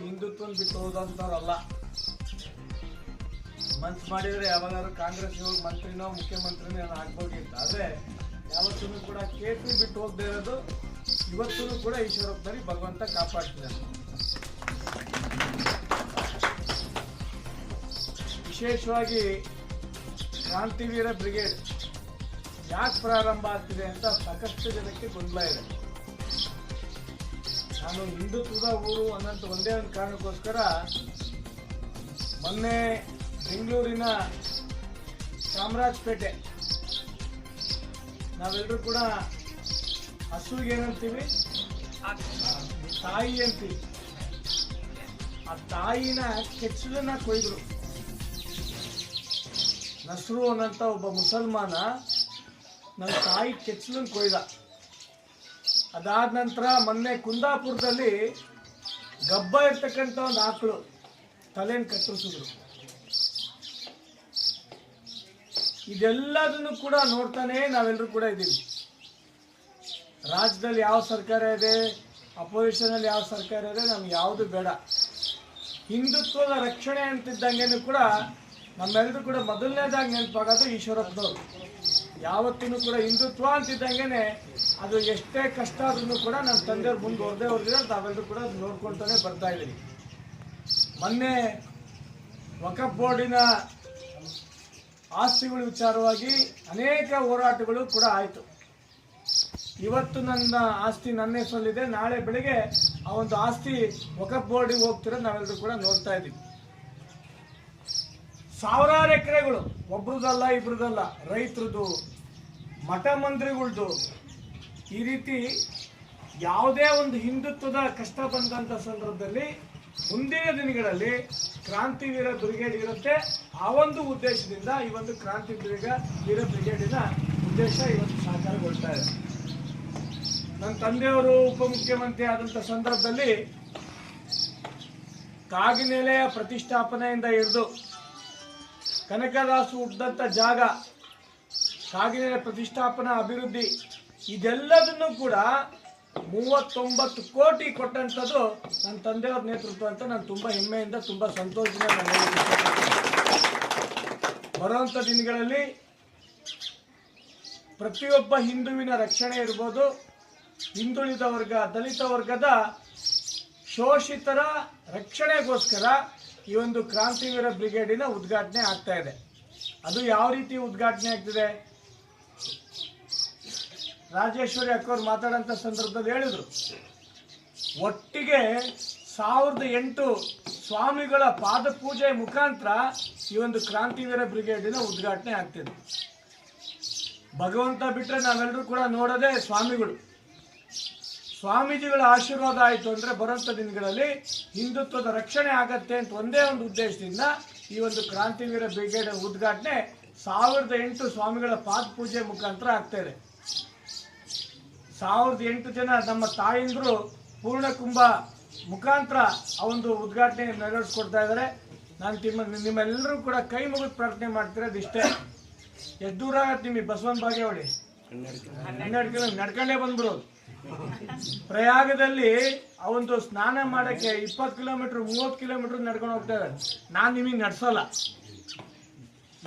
ಹಿಂದುತ್ವನ ಬಿಟ್ಟು ಹೋದಂಥವ್ರಲ್ಲ ಮನ್ಸು ಮಾಡಿದ್ರೆ ಯಾವಾಗಾದ್ರು ಕಾಂಗ್ರೆಸ್ ಹೋಗಿ ಮಂತ್ರಿನೋ ಮುಖ್ಯಮಂತ್ರಿನೋ ಏನೋ ಆಗ್ಬೋದಿತ್ತು ಆದ್ರೆ ಯಾವತ್ತೂ ಕೂಡ ಕೇಸರಿ ಬಿಟ್ಟು ಹೋಗದೆ ಇರೋದು ಇವತ್ತೂ ಕೂಡ ಈಶ್ವರಪ್ಪನವ್ರಿಗೆ ಭಗವಂತ ಕಾಪಾಡ್ತಿದೆ ವಿಶೇಷವಾಗಿ ಕ್ರಾಂತಿವೀರ ಬ್ರಿಗೇಡ್ ಯಾಕೆ ಪ್ರಾರಂಭ ಆಗ್ತಿದೆ ಅಂತ ಸಾಕಷ್ಟು ಜನಕ್ಕೆ ಗೊಂದಲ ಇದೆ. ನಾನು ಹಿಂದುತ್ವದ ಊರು ಅನ್ನೋಂಥ ಒಂದೇ ಒಂದು ಕಾರಣಕ್ಕೋಸ್ಕರ ಮೊನ್ನೆ ಬೆಂಗಳೂರಿನ ಚಾಮರಾಜಪೇಟೆ ನಾವೆಲ್ಲರೂ ಕೂಡ ಹಸುವಿಗೆ ಏನಂತೀವಿ? ತಾಯಿ ಅಂತೀವಿ. ಆ ತಾಯಿನ ಕೆಚ್ಚಲನ್ನ ಕೊಯ್ದರು. ನಸ್ರು ಅನ್ನೋಂಥ ಒಬ್ಬ ಮುಸಲ್ಮಾನ ನನ್ನ ತಾಯಿ ಕೆಚ್ಚಲನ್ನ ಕೊಯ್ದ. ಅದಾದ ನಂತರ ಮೊನ್ನೆ ಕುಂದಾಪುರದಲ್ಲಿ ಗಬ್ಬ ಇರ್ತಕ್ಕಂಥ ಒಂದು ಆಕಳು ತಲೆಯನ್ನು ಕತ್ತರಿಸಿದ್ರು. ಇದೆಲ್ಲದನ್ನು ಕೂಡ ನೋಡ್ತಾನೆ ನಾವೆಲ್ಲರೂ ಕೂಡ ಇದ್ದೀವಿ. ರಾಜ್ಯದಲ್ಲಿ ಯಾವ ಸರ್ಕಾರ ಇದೆ ಅಪೋಸಿಷನ್ ಅಲ್ಲಿ ಯಾವ ಸರ್ಕಾರ ಇದೆ, ನಮ್ಗೆ ಯಾವುದು ಬೇಡ. ಹಿಂದುತ್ವದ ರಕ್ಷಣೆ ಅಂತಿದ್ದಂಗೆ ಕೂಡ ನಮ್ಮೆಲ್ಲರೂ ಕೂಡ ಮೊದಲನೇದಾಗಿ ನೆನಪಾಗೋದು ಈಶ್ವರಪ್ಪನವರು. ಯಾವತ್ತೂ ಕೂಡ ಹಿಂದುತ್ವ ಅಂತಿದ್ದಂಗೆ ಅದು ಎಷ್ಟೇ ಕಷ್ಟ ಆದ್ರೂ ಕೂಡ ನನ್ನ ತಂದೆಯವ್ರು ಮುಂದೆ ಹೊರದೇ ಹೊರದಿರ ನಾವೆಲ್ಲರೂ ಕೂಡ ನೋಡ್ಕೊಳ್ತಾನೆ ಬರ್ತಾ ಇದ್ದೀನಿ ಮೊನ್ನೆ ವಕಫ್ ಬೋರ್ಡಿನ ಆಸ್ತಿಗಳ ವಿಚಾರವಾಗಿ ಅನೇಕ ಹೋರಾಟಗಳು ಕೂಡ ಆಯಿತು. ಇವತ್ತು ನನ್ನ ಆಸ್ತಿ ನನ್ನ ಹೆಸರಲ್ಲಿದೆ, ನಾಳೆ ಬೆಳಿಗ್ಗೆ ಆ ಒಂದು ಆಸ್ತಿ ವಕಫ್ ಬೋರ್ಡಿಗೆ ಹೋಗ್ತಿರೋದು ನಾವೆಲ್ಲರೂ ಕೂಡ ನೋಡ್ತಾ ಇದ್ದೀವಿ. ಸಾವಿರಾರು ಎಕರೆಗಳು, ಒಬ್ರದಲ್ಲ, ಇಬ್ರದಲ್ಲ, ರೈತರದು ಮಠ ಮಂತ್ರಿಗಳದು ಈ ರೀತಿ ಯಾವುದೇ ಒಂದು ಹಿಂದುತ್ವದ ಕಷ್ಟ ಬಂದಂಥ ಸಂದರ್ಭದಲ್ಲಿ ಮುಂದಿನ ದಿನಗಳಲ್ಲಿ ಕ್ರಾಂತಿವೀರ ಬ್ರಿಗೇಡ್ ಇರುತ್ತೆ. ಆ ಒಂದು ಉದ್ದೇಶದಿಂದ ಈ ಒಂದು ಕ್ರಾಂತಿ ವೀರ ವೀರ ಬ್ರಿಗೇಡಿನ ಉದ್ದೇಶ ಇವತ್ತು ಸಾಕಾರಗೊಳ್ತಾ ಇದೆ. ನನ್ನ ತಂದೆಯವರು ಉಪಮುಖ್ಯಮಂತ್ರಿ ಆದಂಥ ಸಂದರ್ಭದಲ್ಲಿ ಕಾಗಿನೆಲೆಯ ಪ್ರತಿಷ್ಠಾಪನೆಯಿಂದ ಹಿಡಿದು ಕನಕದಾಸು ಹುಟ್ಟಿದಂಥ ಜಾಗ ಕಾಗಿನೆಲೆ ಪ್ರತಿಷ್ಠಾಪನಾ ಅಭಿವೃದ್ಧಿ, ಇದೆಲ್ಲದನ್ನು ಕೂಡ ಮೂವತ್ತೊಂಬತ್ತು ಕೋಟಿ ಕೊಟ್ಟಂಥದ್ದು ನನ್ನ ತಂದೆಯವ್ರ ನೇತೃತ್ವ ಅಂತ ನಾನು ತುಂಬ ಹೆಮ್ಮೆಯಿಂದ, ತುಂಬ ಸಂತೋಷದಿಂದ ಬರುವಂಥ ದಿನಗಳಲ್ಲಿ ಪ್ರತಿಯೊಬ್ಬ ಹಿಂದುವಿನ ರಕ್ಷಣೆ ಇರ್ಬೋದು. ಹಿಂದುಳಿದ ವರ್ಗ, ದಲಿತ ವರ್ಗದ ಶೋಷಿತರ ರಕ್ಷಣೆಗೋಸ್ಕರ ಈ ಒಂದು ಕ್ರಾಂತಿವೀರ ಬ್ರಿಗೇಡಿನ ಉದ್ಘಾಟನೆ ಆಗ್ತಾ ಇದೆ. ಅದು ಯಾವ ರೀತಿ ಉದ್ಘಾಟನೆ ಆಗ್ತಿದೆ? ರಾಜೇಶ್ವರಿ ಅಕ್ಕವ್ರು ಮಾತಾಡೋಂಥ ಸಂದರ್ಭದಲ್ಲಿ ಹೇಳಿದ್ರು. ಒಟ್ಟಿಗೆ ಸಾವಿರದ ಎಂಟು ಸ್ವಾಮಿಗಳ ಪಾದ ಪೂಜೆ ಮುಖಾಂತರ ಈ ಒಂದು ಕ್ರಾಂತಿವೀರ ಬ್ರಿಗೇಡಿನ ಉದ್ಘಾಟನೆ ಆಗ್ತಿದೆ. ಭಗವಂತ ಬಿಟ್ಟರೆ ನಾವೆಲ್ಲರೂ ಕೂಡ ನೋಡದೆ ಸ್ವಾಮಿಗಳು. ಸ್ವಾಮೀಜಿಗಳ ಆಶೀರ್ವಾದ ಆಯಿತು ಅಂದರೆ ಬರುವಂಥ ದಿನಗಳಲ್ಲಿ ಹಿಂದುತ್ವದ ರಕ್ಷಣೆ ಆಗತ್ತೆ ಅಂತ ಒಂದೇ ಒಂದು ಉದ್ದೇಶದಿಂದ ಈ ಒಂದು ಕ್ರಾಂತಿವೀರ ಬ್ರಿಗೇಡ್ ಉದ್ಘಾಟನೆ ಸಾವಿರದ ಎಂಟು ಸ್ವಾಮಿಗಳ ಪಾದ ಪೂಜೆ ಮುಖಾಂತರ ಆಗ್ತಾ ಇದೆ. ಸಾವಿರದ ಎಂಟು ಜನ ನಮ್ಮ ತಾಯಂದ್ರು ಪೂರ್ಣಕುಂಭ ಮುಖಾಂತರ ಆ ಒಂದು ಉದ್ಘಾಟನೆ ನೆರವೇರಿಸ್ಕೊಡ್ತಾ ಇದ್ದಾರೆ. ನಾನು ನಿಮ್ಮ ನಿಮ್ಮೆಲ್ಲರೂ ಕೂಡ ಕೈ ಮುಗಿದು ಪ್ರಾರ್ಥನೆ ಮಾಡ್ತಿರೋದು ಇಷ್ಟೇ. ಎಷ್ಟು ದೂರ ಆಗತ್ತೆ ನಿಮಗೆ ಬಸವನ ಬಾಗೇವಾಡಿ ಹನ್ನೆರಡು ಕಿಲೋ ನಡ್ಕೊಂಡೇ ಬಂದ್ಬಿಡೋದು ಪ್ರಯಾಗದಲ್ಲಿ ಆ ಒಂದು ಸ್ನಾನ ಮಾಡೋಕ್ಕೆ ಇಪ್ಪತ್ತು ಕಿಲೋಮೀಟ್ರ್, ಮೂವತ್ತು ಕಿಲೋಮೀಟ್ರ್ ನಡ್ಕೊಂಡು ಹೋಗ್ತಾ ಇದ್ದಾರೆ. ನಾನು ನಿಮಗೆ ನಡೆಸೋಲ್ಲ.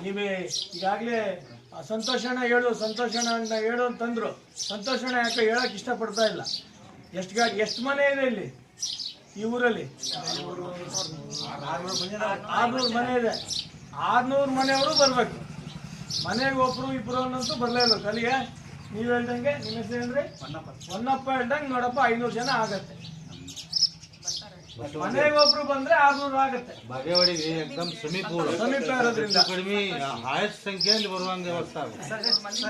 ನೀವೇ ಈಗಾಗಲೇ ಸಂತೋಷಣ ಹೇಳು ಸಂತೋಷಣ ಅಂತ ಹೇಳು ಅಂತಂದ್ರು. ಸಂತೋಷಣ ಯಾಕೆ ಹೇಳಕ್ ಇಷ್ಟಪಡ್ತಾ ಇಲ್ಲ. ಎಷ್ಟು ಗಾಡಿ ಎಷ್ಟು ಮನೆ ಇದೆ ಇಲ್ಲಿ? ಈ ಊರಲ್ಲಿ? ಆರ್ನೂರು ಮನೆ ಇದೆ. ಆರ್ನೂರು ಮನೆಯವರು ಬರಬೇಕು. ಮನೆಗೆ ಒಬ್ರು ಇಬ್ರು ಅನ್ನಂತೂ ಇರ್ಬೇಕು ಅಲ್ಲಿಗೆ ನೀವು ಹೇಳ್ದಂಗೆ ನಿಮ್ಮ ಹೆಸರು ಅಂದ್ರೆ ಹೊನ್ನಪ್ಪ ಹೇಳ್ದಂಗೆ ನೋಡಪ್ಪ ಐನೂರು ಜನ ಆಗತ್ತೆ. ಮನೆಗೆ ಒಬ್ರು ಬಂದ್ರೆ ಆರ್ನೂರು ಆಗುತ್ತೆ. ಬಾಗೇವಾಡಿಗೆ ಏಕದಮ್ ಸಮೀಪ. ಸಮೀಪ ಇರೋದ್ರಿಂದ. ಕಡಿಮೆ ಹೈಯೆಸ್ಟ್ ಸಂಖ್ಯೆಯಲ್ಲಿ ಬರುವಂಗೆ ವ್ಯವಸ್ಥೆ ಸರ್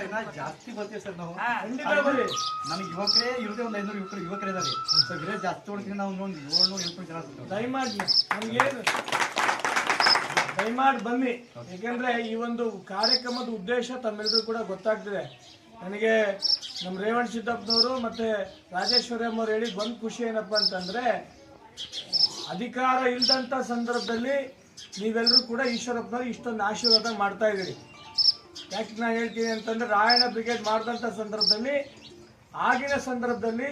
ಇನ್ನ ಜಾಸ್ತಿ ಬರ್ತೀವಿ ಸರ್ ನಾವು. ನಮಗೆ ಯುವಕರೇ ಇರೋದೇ ಒಂದು ಐನೂರು ಯುವಕರು ಯುವಕರೇ ಇದಾವೆ ಸರ್ ಬೇರೆ ಜಾಸ್ತಿ ಹೊಡ್ತೀನಿ ನಾವು ಒಂದು ಏಳ್ನೂರು ಎಂಟುನೂರು ಜನ ದಯಮಾಡಿ ನಮಗೇನು ದಯಮಾಡಿ ಬನ್ನಿ. ಯಾಕೆಂದ್ರೆ ಈ ಒಂದು ಕಾರ್ಯಕ್ರಮದ ಉದ್ದೇಶ ತಮ್ಮೆಲ್ಲರೂ ಕೂಡ ಗೊತ್ತಾಗ್ತಿದೆ. ನನಗೆ ನಮ್ಮ ರೇವಣ್ ಸಿದ್ದಪ್ಪನವರು ಮತ್ತೆ ರಾಜೇಶ್ವರಿ ಅಮ್ಮವ್ರು ಹೇಳಿ ಒಂದು ಖುಷಿ ಏನಪ್ಪ ಅಂತಂದ್ರೆ ಅಧಿಕಾರ ಇಲ್ಲದಂಥ ಸಂದರ್ಭದಲ್ಲಿ ನೀವೆಲ್ಲರೂ ಕೂಡ ಈಶ್ವರಪ್ಪನ ಇಷ್ಟೊಂದು ಆಶೀರ್ವಾದ ಮಾಡ್ತಾ ಇದ್ದೀರಿ. ಯಾಕೆ ನಾನು ಹೇಳ್ತೀನಿ ಅಂತಂದ್ರೆ ರಾಯಣ ಬ್ರಿಗೇಡ್ ಮಾಡಿದಂಥ ಸಂದರ್ಭದಲ್ಲಿ, ಆಗಿನ ಸಂದರ್ಭದಲ್ಲಿ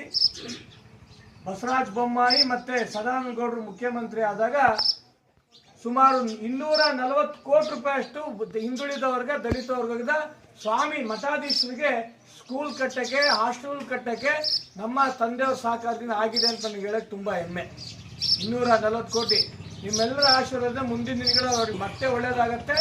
ಬಸವರಾಜ ಬೊಮ್ಮಾಯಿ ಮತ್ತೆ ಸದಾನಂದ ಗೌಡರು ಮುಖ್ಯಮಂತ್ರಿ ಆದಾಗ ಸುಮಾರು ಇನ್ನೂರ ನಲವತ್ತು ಕೋಟಿ ರೂಪಾಯಿಯಷ್ಟು ಹಿಂದುಳಿದವರ್ಗ ಹಿಂದುಳಿದ ವರ್ಗ ದಲಿತ ವರ್ಗದ ಸ್ವಾಮಿ ಮಠಾಧೀಶರಿಗೆ ಸ್ಕೂಲ್ ಕಟ್ಟಕ್ಕೆ ಹಾಸ್ಟೆಲ್ ಕಟ್ಟಕ್ಕೆ ನಮ್ಮ ತಂದೆಯವ್ರ ಸಹಕಾರದಿಂದ ಆಗಿದೆ ಅಂತ ನನಗೆ ಹೇಳಕ್ಕೆ ತುಂಬಾ ಹೆಮ್ಮೆ. ಇನ್ನೂರ ನಲವತ್ತು ಕೋಟಿ. ನಿಮ್ಮೆಲ್ಲರ ಆಶೀರ್ವಾದ ಮುಂದಿನ ದಿನಗಳು ಅವ್ರಿಗೆ ಮತ್ತೆ ಒಳ್ಳೇದಾಗತ್ತೆ.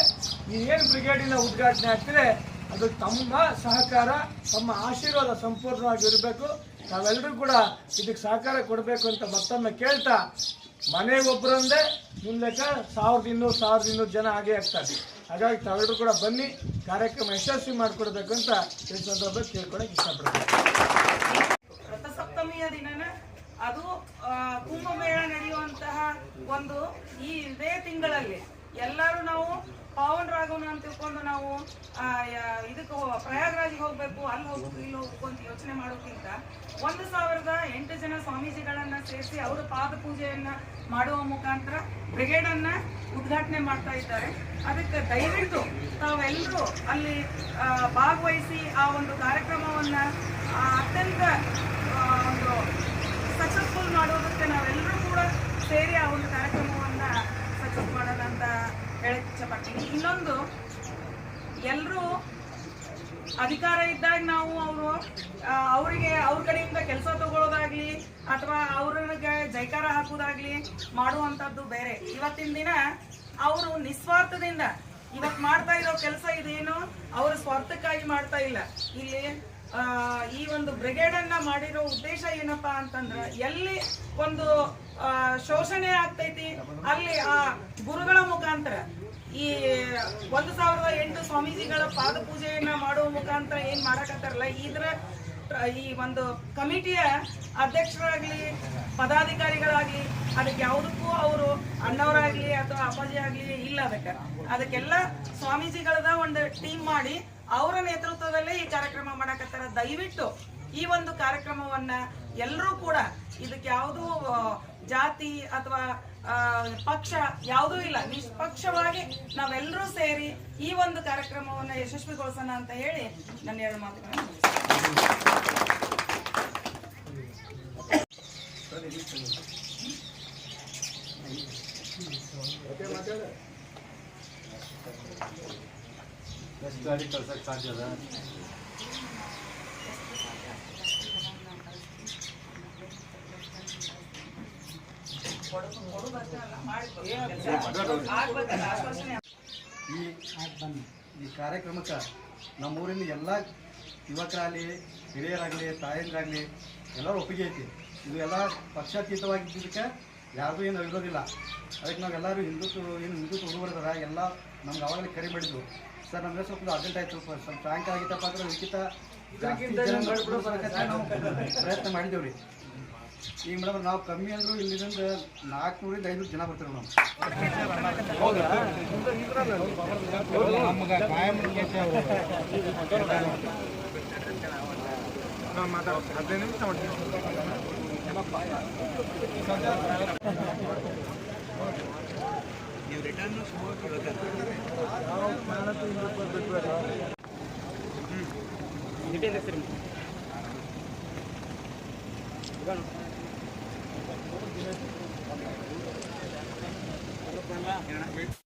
ಏನು ಬ್ರಿಗೇಡಿನ ಉದ್ಘಾಟನೆ ಆಗ್ತಿದೆ, ಅದು ತಮ್ಮ ಸಹಕಾರ, ತಮ್ಮ ಆಶೀರ್ವಾದ ಸಂಪೂರ್ಣವಾಗಿ ಇರಬೇಕು. ನಾವೆಲ್ಲರೂ ಕೂಡ ಇದಕ್ಕೆ ಸಹಕಾರ ಕೊಡಬೇಕು ಅಂತ ಮತ್ತೊಮ್ಮೆ ಕೇಳ್ತಾ ಮನೆಗೆ ಒಬ್ಬರಂದೇ ನಿಮ್ಮ ಲೆಕ್ಕ ಸಾವಿರದ ಇನ್ನೂರು ಸಾವಿರದ ಇನ್ನೂರು ಜನ ಹಾಗೆ ಆಗ್ತಾರೆ. ಹಾಗಾಗಿ ತಾವೆಲ್ಲರೂ ಕೂಡ ಬನ್ನಿ, ಕಾರ್ಯಕ್ರಮ ಯಶಸ್ವಿ ಮಾಡಿಕೊಡ್ಬೇಕು ಅಂತ ಈ ಸಂದರ್ಭದಲ್ಲಿ ಕೇಳ್ಕೊಳಕ್ಕೆ ಇಷ್ಟಪಡ್ತೀನಿ. ರಥಸಪ್ತಮಿಯ ದಿನನ ಅದು ಕುಂಭ ಕುಂಭಮೇಳ ನಡೆಯುವಂತಹ ಒಂದು ಈ ಇದೇ ತಿಂಗಳಲ್ಲಿ ಎಲ್ಲರೂ ನಾವು ಪಾವನರಾಗೋಣ ಅಂತ ತಿಳ್ಕೊಂಡು ನಾವು ಇದಕ್ಕೆ ಪ್ರಯಾಗ್ರಾಜ್ಗೆ ಹೋಗ್ಬೇಕು, ಅಲ್ಲಿ ಹೋಗ್ಬೇಕು, ಇಲ್ಲಿ ಹೋಗ್ಬೇಕು ಅಂತ ಯೋಚನೆ ಮಾಡೋಕ್ಕಿಂತ ಒಂದು ಸಾವಿರದ ಎಂಟು ಜನ ಸ್ವಾಮೀಜಿಗಳನ್ನ ಸೇರಿಸಿ ಅವರ ಪಾದ ಪೂಜೆಯನ್ನ ಮಾಡುವ ಮುಖಾಂತರ ಬ್ರಿಗೇಡ್ ಅನ್ನ ಉದ್ಘಾಟನೆ ಮಾಡ್ತಾ ಇದ್ದಾರೆ. ಅದಕ್ಕೆ ದಯವಿಟ್ಟು ತಾವೆಲ್ಲರೂ ಅಲ್ಲಿ ಭಾಗವಹಿಸಿ ಆ ಒಂದು ಕಾರ್ಯಕ್ರಮವನ್ನ ಅತ್ಯಂತ ಒಂದು ಸಕ್ಸಸ್ಫುಲ್ ಮಾಡೋದಕ್ಕೆ ನಾವೆಲ್ಲರೂ ಕೂಡ ಸೇರಿ ಆ ಒಂದು ಕಾರ್ಯಕ್ರಮವನ್ನ ಸಕ್ಸಸ್ ಮಾಡೋದಂತ ಹೇಳಕ್ ಇಷ್ಟಪಡ್ತೀನಿ ಇನ್ನೊಂದು ಎಲ್ಲರೂ ಅಧಿಕಾರ ಇದ್ದಾಗ ನಾವು ಅವರು ಅವರಿಗೆ ಅವ್ರ ಕಡೆಯಿಂದ ಕೆಲಸ ತಗೊಳ್ಳೋದಾಗ್ಲಿ ಅಥವಾ ಅವ್ರಿಗೆ ಜೈಕಾರ ಹಾಕೋದಾಗ್ಲಿ ಮಾಡುವಂಥದ್ದು ಬೇರೆ. ಇವತ್ತಿನ ದಿನ ಅವರು ನಿಸ್ವಾರ್ಥದಿಂದ ಇವತ್ತು ಮಾಡ್ತಾ ಇರೋ ಕೆಲಸ ಇದೇನು ಅವ್ರ ಸ್ವಾರ್ಥಕ್ಕಾಗಿ ಮಾಡ್ತಾ ಇಲ್ಲ. ಇಲ್ಲಿ ಈ ಒಂದು ಬ್ರಿಗೇಡನ್ನು ಮಾಡಿರೋ ಉದ್ದೇಶ ಏನಪ್ಪಾ ಅಂತಂದ್ರೆ, ಎಲ್ಲಿ ಒಂದು ಶೋಷಣೆ ಆಗ್ತೈತಿ, ಅಲ್ಲಿ ಆ ಗುರುಗಳ ಮುಖಾಂತರ ಈ ಒಂದು ಸಾವಿರದ ಎಂಟು ಸ್ವಾಮೀಜಿಗಳ ಪಾದ ಪೂಜೆಯನ್ನ ಮಾಡುವ ಮುಖಾಂತರ ಏನ್ ಮಾಡಕತ್ತಾರಲ್ಲ ಇದ್ರ ಈ ಒಂದು ಕಮಿಟಿಯ ಅಧ್ಯಕ್ಷರಾಗ್ಲಿ, ಪದಾಧಿಕಾರಿಗಳಾಗ್ಲಿ, ಅದಕ್ಕೆ ಯಾವುದಕ್ಕೂ ಅವರು ಅಣ್ಣವರಾಗ್ಲಿ ಅಥವಾ ಅಪ್ಪಾಜಿ ಆಗ್ಲಿ ಇಲ್ಲ ಅದಕ್ಕೆ. ಅದಕ್ಕೆಲ್ಲ ಸ್ವಾಮೀಜಿಗಳದ ಒಂದು ಟೀಮ್ ಮಾಡಿ ಅವರ ನೇತೃತ್ವದಲ್ಲೇ ಈ ಕಾರ್ಯಕ್ರಮ ಮಾಡಕತ್ತಾರ. ದಯವಿಟ್ಟು ಈ ಒಂದು ಕಾರ್ಯಕ್ರಮವನ್ನ ಎಲ್ಲರೂ ಕೂಡ ಇದಕ್ಕೆ ಯಾವುದೂ ಜಾತಿ ಅಥವಾ ಪಕ್ಷ ಯಾವುದೂ ಇಲ್ಲ ನಿಷ್ಪಕ್ಷವಾಗಿ ನಾವೆಲ್ಲರೂ ಸೇರಿ ಈ ಒಂದು ಕಾರ್ಯಕ್ರಮವನ್ನು ಯಶಸ್ವಿಗೊಳಿಸೋಣ ಅಂತ ಹೇಳಿ ನನ್ನ ಎರಡು ಮಾತುಗಳನ್ನು. ಎಷ್ಟು ಈ ಈ ಕಾರ್ಯಕ್ರಮಕ್ಕೆ ನಮ್ಮೂರಿನ ಎಲ್ಲ ಯುವಕರಾಗಲಿ ಹಿರಿಯರಾಗಲಿ ತಾಯಂದ್ರಾಗಲಿ ಎಲ್ಲರೂ ಒಪ್ಪಿಗೆ ಐತಿ. ಇದು ಎಲ್ಲ ಪಕ್ಷಾತೀತವಾಗಿದ್ದಕ್ಕೆ ಯಾರಿಗೂ ಏನು ಇರೋದಿಲ್ಲ ಅದಕ್ಕೆ ನಾವೆಲ್ಲರೂ ಹಿಂದುತ್ವ ಏನು ಹಿಂದುತ್ವ ಹುಡುಗರದಾರ ಎಲ್ಲ ನಮ್ಗೆ ಅವಾಗಲೇ ಕರೆ ಮಾಡಿದ್ರು ಸರ್ ನಮಗೆ ಸ್ವಲ್ಪ ಅರ್ಜೆಂಟ್ ಆಯಿತು. ಸ್ವಲ್ಪ ಸಾಯಂಕಾಲ ಆಗಿತ್ತಪ್ಪ ಅಂದ್ರೆ ನಾವು ಪ್ರಯತ್ನ ಮಾಡಿದ್ದೇವೆ ರೀ ಈ ಮೇಡಮ್ ನಾವು ಕಮ್ಮಿ ಅಂದರೂ ಇಲ್ಲಿಂದ ನಾಲ್ಕುನೂರಿಂದ ಐನೂರು ಜನ ಬರ್ತಾರೆ ಮೇಡಮ್ ಹದಿನೈದು ನಿಮಿಷ ನೀವು ರಿಟರ್ನ್ ಹ್ಞೂ Yeah.